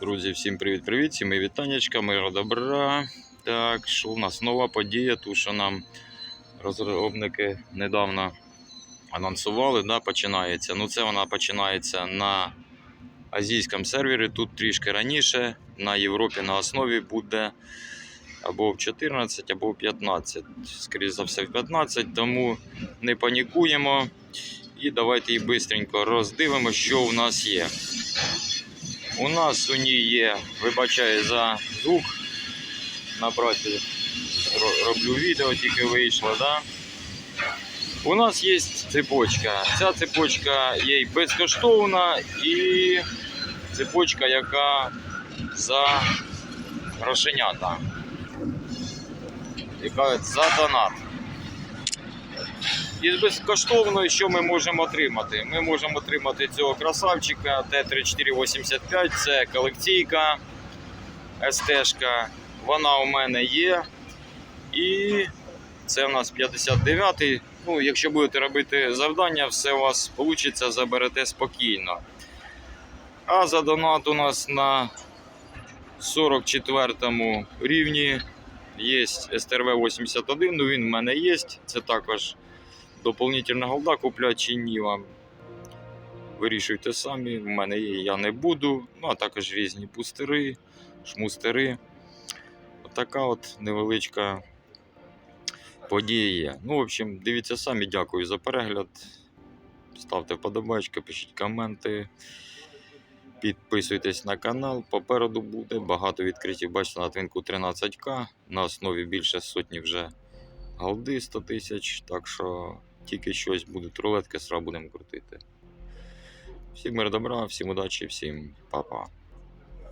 Друзі, всім привіт-привіт, всім мої вітаннячка, миру добра. Так, що у нас нова подія, ту, що нам розробники недавно анонсували, да, починається. Ну, це вона починається на азійському сервері, тут трішки раніше, на Європі на основі буде або в 14, або в 15. Скоріше за все, в 15, тому не панікуємо. І давайте її швидко роздивимо, що у нас є. У нас у ній є, вибачаю за звук. На праці роблю відео, тільки вийшло, да? У нас є цепочка. Ця цепочка є безкоштовна і цепочка, яка за грошенята. Яка за донат. Із безкоштовної, що ми можемо отримати? Ми можемо отримати цього красавчика Т-3485, це колекційка СТ-шка. Вона у мене є. І це у нас 59-й. Ну, якщо будете робити завдання, все у вас вийде, заберете спокійно. А за донат у нас на 44 рівні є СТРВ-81, ну він в мене є. Це також доповнительна голда купляти чи ні вам. Вирішуйте самі, в мене є, я не буду. Ну, а також різні пустери, шмустери. Отака от невеличка подія є. Ну, в общем, дивіться самі, дякую за перегляд. Ставте вподобайки, пишіть коменти. Підписуйтесь на канал. Попереду буде багато відкриттів. Бачите, на твінку 13к. На основі більше сотні вже голди 100 тисяч. Так що тільки щось буде рулетки, сразу будемо крутити. Всім мир добра, всім удачі, всім па-па.